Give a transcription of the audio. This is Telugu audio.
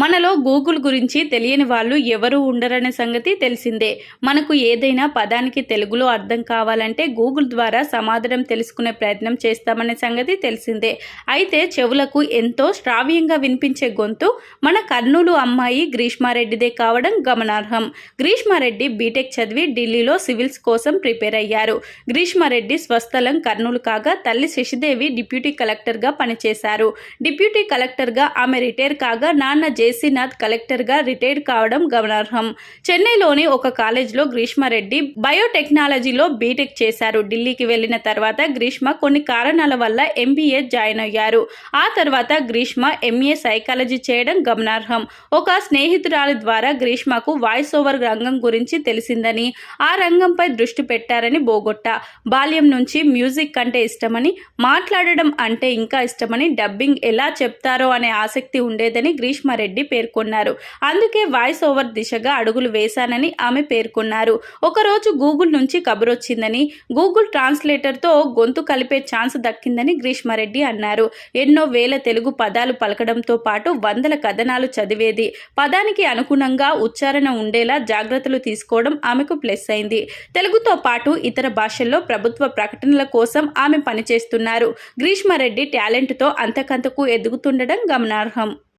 మనలో గూగుల్ గురించి తెలియని వాళ్ళు ఎవరు ఉండరనే సంగతి తెలిసిందే. మనకు ఏదైనా పదానికి తెలుగులో అర్థం కావాలంటే గూగుల్ ద్వారా సమాధానం తెలుసుకునే ప్రయత్నం చేస్తామనే సంగతి తెలిసిందే. అయితే చెవులకు ఎంతో శ్రావ్యంగా వినిపించే గొంతు మన కర్నూలు అమ్మాయి గ్రీష్మారెడ్డిదే కావడం గమనార్హం. గ్రీష్మారెడ్డి బీటెక్ చదివి ఢిల్లీలో సివిల్స్ కోసం ప్రిపేర్ అయ్యారు. గ్రీష్మారెడ్డి స్వస్థలం కర్నూలు కాగా తల్లి శశిదేవి డిప్యూటీ కలెక్టర్గా పనిచేశారు. డిప్యూటీ కలెక్టర్గా ఆమె రిటైర్ కాగా నాన్న జేసీనాథ్ కలెక్టర్గా రిటైర్ కావడం గమనార్హం. చెన్నైలోని ఒక కాలేజ్లో గ్రీష్మారెడ్డి బయోటెక్నాలజీలో బీటెక్ చేశారు. ఢిల్లీకి వెళ్ళిన తర్వాత గ్రీష్మ కొన్ని కారణాల వల్ల ఎంబీఏ జాయిన్ అయ్యారు. ఆ తర్వాత గ్రీష్మ ఎంఏ సైకాలజీ చేయడం గమనార్హం. ఒక స్నేహితురాలి ద్వారా గ్రీష్మకు వాయిస్ ఓవర్ రంగం గురించి తెలిసిందని ఆ రంగంపై దృష్టి పెట్టారని బోగొట్ట. బాల్యం నుంచి మ్యూజిక్ అంటే ఇష్టమని మాట్లాడడం అంటే ఇంకా ఇష్టమని డబ్బింగ్ ఎలా చెప్తారో అనే ఆసక్తి ఉండేదని గ్రీష్మారెడ్డి పేర్కొన్నారు. అందుకే వాయిస్ ఓవర్ దిశగా అడుగులు వేశానని ఆమె పేర్కొన్నారు. ఒకరోజు గూగుల్ నుంచి కబురొచ్చిందని గూగుల్ ట్రాన్స్లేటర్తో గొంతు కలిపే ఛాన్స్ దక్కిందని గ్రీష్మారెడ్డి అన్నారు. ఎన్నో వేల తెలుగు పదాలు పలకడంతో పాటు వందల కథనాలు చదివేది. పదానికి అనుగుణంగా ఉచ్చారణ ఉండేలా జాగ్రత్తలు తీసుకోవడం ఆమెకు ప్లస్ అయింది. తెలుగుతో పాటు ఇతర భాషల్లో ప్రభుత్వ ప్రకటనల కోసం ఆమె పనిచేస్తున్నారు. గ్రీష్మారెడ్డి టాలెంట్తో అంతకంతకు ఎదుగుతుండడం గమనార్హం.